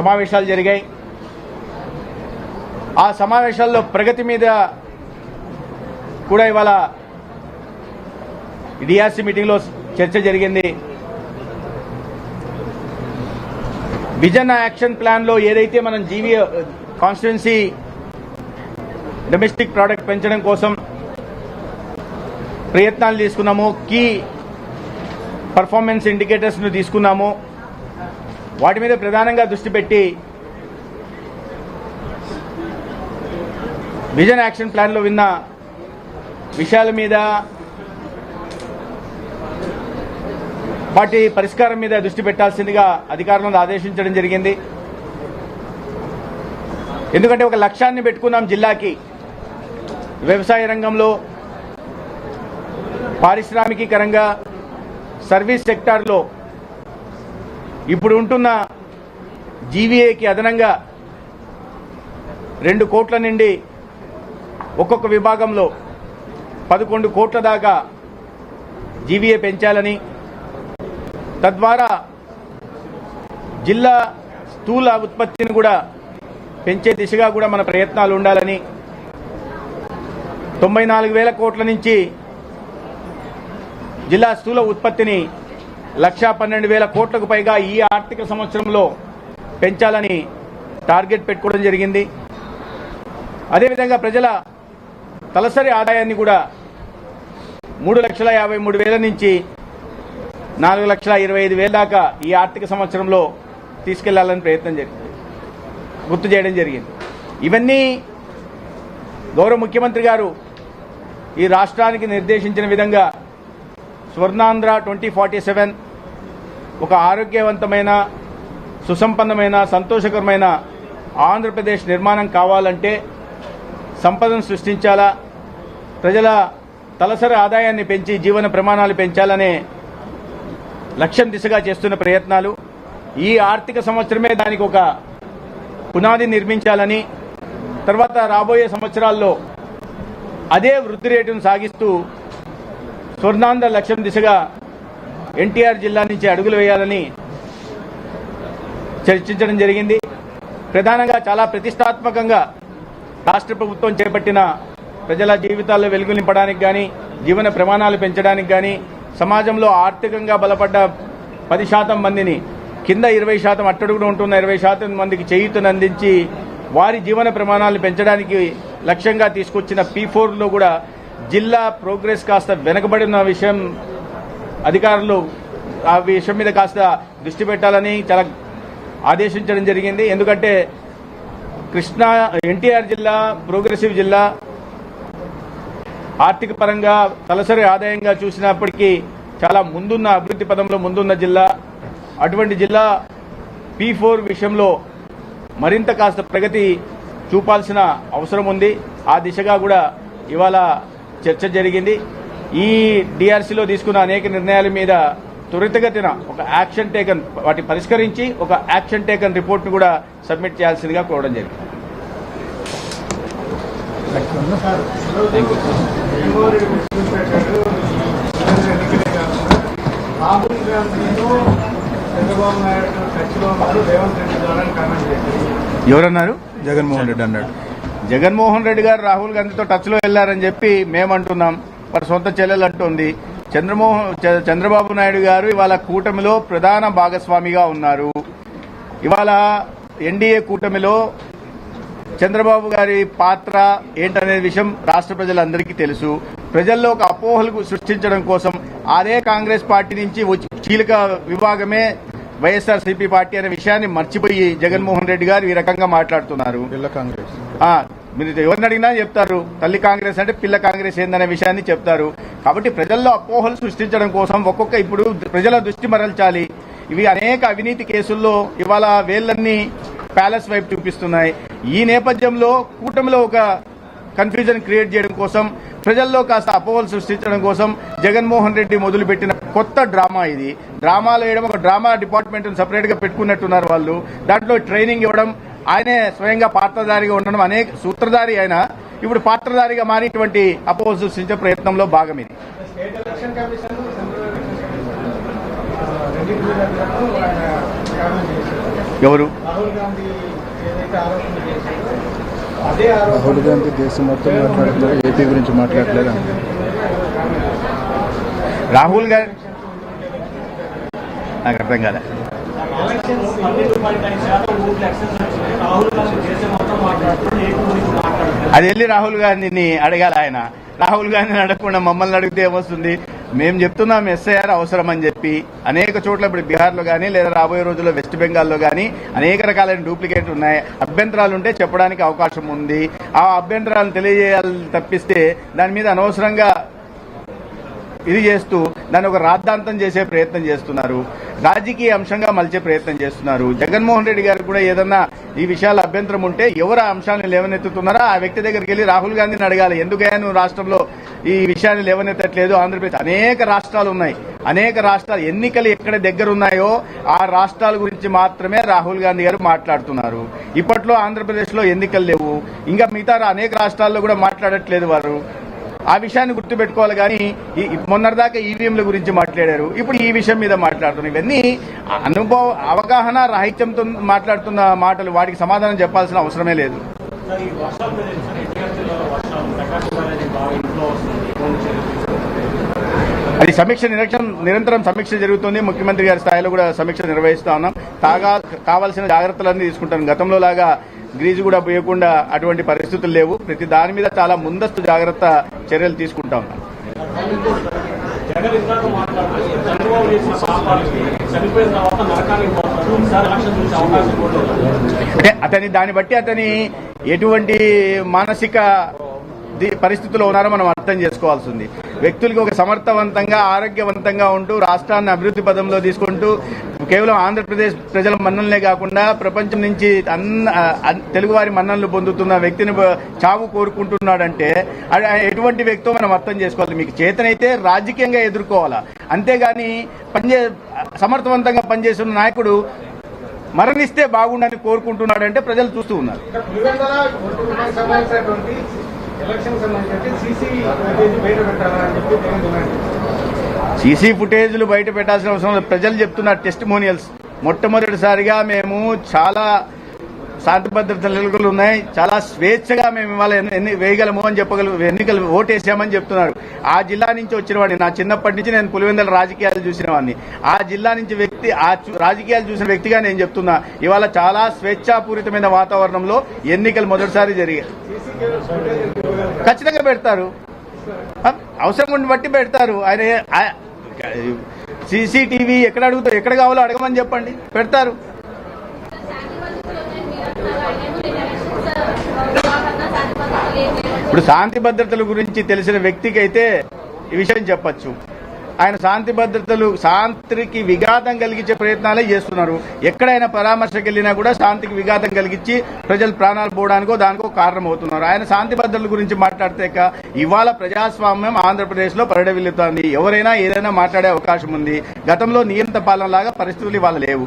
సమావేశాలు జరిగాయి. ఆ సమావేశాల్లో ప్రగతి మీద కూడా ఇవాళ డిఆర్సీ మీటింగ్లో చర్చ జరిగింది. విజన్ యాక్షన్ ప్లాన్లో ఏదైతే మనం జీవీ కాన్స్టిట్యున్సీ డొమెస్టిక్ ప్రోడక్ట్ పెంచడం కోసం ప్రయత్నాలు తీసుకున్నాము కీ పర్ఫార్మెన్స్ ఇండికేటర్స్ను తీసుకున్నాము వాటి మీద ప్రధానంగా దృష్టి పెట్టి విజన్ యాక్షన్ ప్లాన్లో విన్న విషయాల మీద వాటి పరిష్కారం మీద దృష్టి పెట్టాల్సిందిగా అధికారులను ఆదేశించడం జరిగింది. ఎందుకంటే ఒక లక్ష్యాన్ని పెట్టుకున్నాం జిల్లాకి వ్యవసాయ రంగంలో పారిశ్రామికీకరంగా సర్వీస్ సెక్టార్లో ఇప్పుడు ఉంటున్న జీవీఏకి అదనంగా రెండు కోట్ల నుండి ఒక్కొక్క విభాగంలో పదకొండు కోట్ల దాకా జీవీఏ పెంచాలని తద్వారా జిల్లా స్థూల ఉత్పత్తిని కూడా పెంచే దిశగా కూడా మన ప్రయత్నాలు ఉండాలని తొంభై నాలుగు వేల కోట్ల నుంచి జిల్లా స్థూల ఉత్పత్తిని లక్షా పన్నెండు వేల కోట్లకు పైగా ఈ ఆర్థిక సంవత్సరంలో పెంచాలని టార్గెట్ పెట్టుకోవడం జరిగింది. అదేవిధంగా ప్రజల తలసరి ఆదాయాన్ని కూడా మూడు లక్షల యాభై మూడు వేల నుంచి నాలుగు లక్షల ఇరవై ఐదు వేల దాకా ఈ ఆర్థిక సంవత్సరంలో తీసుకెళ్ళాలని ప్రయత్నం జరిగింది. గుర్తు చేయడం జరిగింది. ఇవన్నీ గౌరవ ముఖ్యమంత్రి గారు ఈ రాష్ట్రానికి నిర్దేశించిన విధంగా స్వర్ణాంధ్ర ట్వంటీ ఫార్టీ సెవెన్ ఒక ఆరోగ్యవంతమైన సుసంపన్నమైన సంతోషకరమైన ఆంధ్రప్రదేశ్ నిర్మాణం కావాలంటే సంపదను సృష్టించాలా? ప్రజల తలసరి ఆదాయాన్ని పెంచి జీవన ప్రమాణాలు పెంచాలనే లక్ష్యం దిశగా చేస్తున్న ప్రయత్నాలు. ఈ ఆర్థిక సంవత్సరమే దానికి ఒక పునాది నిర్మించాలని తర్వాత రాబోయే సంవత్సరాల్లో అదే వృద్ధి రేటును సాగిస్తూ స్వర్ణాంధ్ర లక్ష్యం దిశగా ఎన్టీఆర్ జిల్లా నుంచి అడుగులు వేయాలని చర్చించడం జరిగింది. ప్రధానంగా చాలా ప్రతిష్టాత్మకంగా రాష్ట్ర ప్రభుత్వం చేపట్టిన ప్రజల జీవితాల్లో వెలుగు నింపడానికి కానీ జీవన ప్రమాణాలు పెంచడానికి కానీ సమాజంలో ఆర్థికంగా బలపడ్డ పది శాతం మందిని కింద ఇరవై శాతం అట్టడుగున ఉంటున్న ఇరవై శాతం మందికి చేయూతను అందించి వారి జీవన ప్రమాణాలు పెంచడానికి లక్ష్యంగా తీసుకొచ్చిన పీ ఫోర్లో కూడా జిల్లా ప్రోగ్రెస్ కాస్త వెనకబడిన విషయం అధికారులు ఆ విషయం మీద కాస్త దృష్టి పెట్టాలని చాలా ఆదేశించడం జరిగింది. ఎందుకంటే కృష్ణా ఎన్టీఆర్ జిల్లా ప్రోగ్రెసివ్ జిల్లా ఆర్థిక పరంగా తలసరి ఆదాయంగా చూసినప్పటికీ చాలా ముందున్న అభివృద్ధి పదంలో ముందున్న జిల్లా. అటువంటి జిల్లా పీ ఫోర్ విషయంలో మరింత కాస్త ప్రగతి చూపాల్సిన అవసరం ఉంది. ఆ దిశగా కూడా ఇవాళ చర్చ జరిగింది. ఈ డిఆర్సీలో తీసుకున్న అనేక నిర్ణయాల మీద త్వరితగతిన ఒక యాక్షన్ టేకన్ వాటి పరిష్కరించి ఒక యాక్షన్ టేకన్ రిపోర్ట్ను కూడా సబ్మిట్ చేయాల్సిందిగా కోరడం జరిగింది. రాహుల్ గాంధీను చంద్రబాబు నాయుడు టచ్లో ఉన్నారు రేవంత్ రెడ్డి ద్వారా కామెంట్ చేశారు ఎవరన్నారు? జగన్మోహన్ రెడ్డి అన్నాడు. జగన్మోహన్ రెడ్డి గారు రాహుల్ గాంధీతో టచ్లో వెళ్ళారని చెప్పి మేమంటున్నాం. వారి సొంత చెల్లెలు అంటుంది. చంద్రమోహన్ చంద్రబాబు నాయుడు గారు ఇవాళ కూటమిలో ప్రధాన భాగస్వామిగా ఉన్నారు. ఇవాళ ఎన్డీఏ కూటమిలో చంద్రబాబు గారి పాత్ర ఏంటనే విషయం రాష్ట్ర ప్రజలందరికీ తెలుసు. ప్రజల్లో ఒక అపోహలకు సృష్టించడం కోసం అదే కాంగ్రెస్ పార్టీ నుంచి వచ్చి చీలిక విభాగమే వైఎస్ఆర్ సిపి పార్టీ అనే విషయాన్ని మర్చిపోయి జగన్మోహన్ రెడ్డి గారు ఈ రకంగా మాట్లాడుతున్నారు. మీరు ఎవరిని అడిగినా చెప్తారు తల్లి కాంగ్రెస్ అంటే పిల్ల కాంగ్రెస్ ఏందనే విషయాన్ని చెప్తారు. కాబట్టి ప్రజల్లో అపోహలు సృష్టించడం కోసం ఒక్కొక్క ఇప్పుడు ప్రజల దృష్టి మరల్చాలి. ఇవి అనేక అవినీతి కేసుల్లో ఇవాళ వేళ్ళన్నీ ప్యాలెస్ వైపు చూపిస్తున్నాయి. ఈ నేపథ్యంలో కూటమిలో ఒక కన్ఫ్యూజన్ క్రియేట్ చేయడం కోసం ప్రజల్లో కాస్త అపోహలు సృష్టించడం కోసం జగన్మోహన్ రెడ్డి మొదలుపెట్టిన కొత్త డ్రామా ఇది. డ్రామాలు వేయడం ఒక డ్రామా డిపార్ట్మెంట్ సపరేట్గా పెట్టుకున్నట్టున్నారు వాళ్ళు. దాంట్లో ట్రైనింగ్ ఇవ్వడం ఆయనే స్వయంగా పాత్రధారిగా ఉండడం అనేక సూత్రధారి ఆయన ఇప్పుడు పాత్రధారిగా మారినటువంటి అపోహలు సృష్టించే ప్రయత్నంలో భాగం ఇది. ఎవరు? రాహుల్ గాంధీ ఏదైతే ఆరోపణ చేశారో అదే రాహుల్ ఆరోపణ గాంధీ దేశం మొత్తం మాట్లాడట్లేదు ఏపీ గురించి మాట్లాడట్లేదు అని. రాహుల్ గాంధీ నాకు అర్థం కాలే. ఎలక్షన్స్ పన్నెండు పాయింట్ ఐదు శాతం ఓట్లు వచ్చినాయి రాహుల్ గాంధీ దేశం మొత్తం గురించి అది వెళ్ళి రాహుల్ గాంధీని అడగాలి ఆయన. రాహుల్ గాంధీని అడగకుండా మమ్మల్ని అడిగితే ఏమొస్తుంది? మేము చెప్తున్నాం ఎస్ఐఆర్ అవసరం అని చెప్పి అనేక చోట్ల ఇప్పుడు బీహార్లో కానీ లేదా రాబోయే రోజుల్లో వెస్ట్ బెంగాల్లో కానీ అనేక రకాలైన డూప్లికేట్ ఉన్నాయి. అభ్యంతరాలు ఉంటే చెప్పడానికి అవకాశం ఉంది. ఆ అభ్యంతరాలను తెలియజేయాలి తప్పిస్తే దాని మీద అనవసరంగా ఇది చేస్తూ దాన్ని ఒక రాద్ధాంతం చేసే ప్రయత్నం చేస్తున్నారు. రాజకీయ అంశంగా మలిచే ప్రయత్నం చేస్తున్నారు. జగన్మోహన్ రెడ్డి గారికి కూడా ఏదన్నా ఈ విషయాల అభ్యంతరం ఉంటే ఎవరు ఆ అంశాన్ని లేవనెత్తుతున్నారో? ఆ వ్యక్తి దగ్గరికి వెళ్ళి రాహుల్ గాంధీని అడగాలి. ఎందుకైనా నువ్వు రాష్ట్రంలో ఈ విషయాన్ని లేవనెత్తట్లేదు? ఆంధ్రప్రదేశ్ అనేక రాష్ట్రాలు ఉన్నాయి. అనేక రాష్ట్రాలు ఎన్నికలు ఎక్కడ దగ్గర ఉన్నాయో ఆ రాష్ట్రాల గురించి మాత్రమే రాహుల్ గాంధీ గారు మాట్లాడుతున్నారు. ఇప్పట్లో ఆంధ్రప్రదేశ్లో ఎన్నికలు లేవు. ఇంకా మిగతా అనేక రాష్ట్రాల్లో కూడా మాట్లాడట్లేదు వారు. ఆ విషయాన్ని గుర్తుపెట్టుకోవాలి కానీ ఈ- మొన్నటిదాకా ఈవీఎంల గురించి మాట్లాడారు. ఇప్పుడు ఈ విషయం మీద మాట్లాడుతున్నారు ఇవన్నీ అనుభవ అవగాహన రాహిత్యంతో మాట్లాడుతున్న మాటలు వాటికి సమాధానం చెప్పాల్సిన అవసరమే లేదు. అది సమీక్ష నిరీక్షణ నిరంతరం సమీక్ష జరుగుతుంది. ముఖ్యమంత్రి గారి స్థాయిలో కూడా సమీక్ష నిర్వహిస్తా ఉన్నాం. తాగా కావాల్సిన జాగ్రత్తలన్నీ తీసుకుంటాం. గతంలో లాగా గ్రీజు కూడా పోయకుండా అటువంటి పరిస్థితులు లేవు. ప్రతి దాని మీద చాలా ముందస్తు జాగ్రత్త చర్యలు తీసుకుంటా. ఉన్నాం. అంటే అతని దాన్ని బట్టి అతని ఎటువంటి మానసిక ది- పరిస్థితుల్లో ఉన్నారో మనం అర్థం చేసుకోవాల్సి ఉంది వ్యక్తులకి ఒక సమర్థవంతంగా ఆరోగ్యవంతంగా ఉంటూ రాష్ట్రాన్ని అభివృద్ధి పదంలో తీసుకుంటూ కేవలం ఆంధ్రప్రదేశ్ ప్రజల మన్ననలే కాకుండా ప్రపంచం నుంచి అన్న తెలుగువారి మన్ననలు పొందుతున్న వ్యక్తిని చావు కోరుకుంటున్నాడంటే ఎటువంటి వ్యక్తో మనం అర్థం చేసుకోవాలి? మీకు చేతనైతే రాజకీయంగా ఎదుర్కోవాలా? అంతేగాని పనిచే సమర్థవంతంగా పనిచేస్తున్న నాయకుడు మరణిస్తే బాగుండని కోరుకుంటున్నాడంటే ప్రజలు చూస్తూ ఉన్నారు. ఎలక్షన్ సంబంధించి సీసీ బయట పెట్టాలని చెప్పి సీసీ ఫుటేజ్లు బయట పెట్టాల్సిన అవసరం లేదు. ప్రజలు చెప్తున్న టెస్టిమోనియల్స్ మొట్టమొదటిసారిగా మేము చాలా శాంతి భద్రత నెలకొలు ఉన్నాయి. చాలా స్వేచ్ఛగా మేము ఇవాళ ఎన్ని- వేయగలము అని చెప్పగల ఎన్నికలు ఓటేసామని చెప్తున్నారు. ఆ జిల్లా నుంచి వచ్చిన వాడిని నా చిన్నప్పటి నుంచి నేను పులివెందల రాజకీయాలు చూసిన వాడిని. ఆ జిల్లా నుంచి వ్యక్తి ఆ రాజకీయాలు చూసిన వ్యక్తిగా నేను చెప్తున్నా. ఇవాళ చాలా స్వేచ్ఛాపూరితమైన వాతావరణంలో ఎన్నికలు మొదటిసారి జరిగాయి. ఖచ్చితంగా పెడతారు. అవసరం ఉండి బట్టి పెడతారు. ఆయన సీసీటీవీ ఎక్కడ అడుగుతారు? ఎక్కడ కావాలో అడగమని చెప్పండి. పెడతారు. ఇప్పుడు శాంతి భద్రతల గురించి తెలిసిన వ్యక్తికి అయితే ఈ విషయం చెప్పచ్చు. ఆయన శాంతి భద్రతలు శాంతికి విఘాతం కలిగించే ప్రయత్నాలే చేస్తున్నారు. ఎక్కడైనా పరామర్శకు వెళ్ళినా కూడా శాంతికి విఘాతం కలిగించి ప్రజలు ప్రాణాలు పోవడానికో దానికో కారణం అవుతున్నారు ఆయన శాంతి భద్రతల గురించి మాట్లాడితే ఇవాళ ప్రజాస్వామ్యం ఆంధ్రప్రదేశ్లో పరిడవిల్లుతోంది. ఎవరైనా ఏదైనా మాట్లాడే అవకాశం ఉంది. గతంలో నియంత్ర పాలన లాగా పరిస్థితులు ఇవాళ లేవు.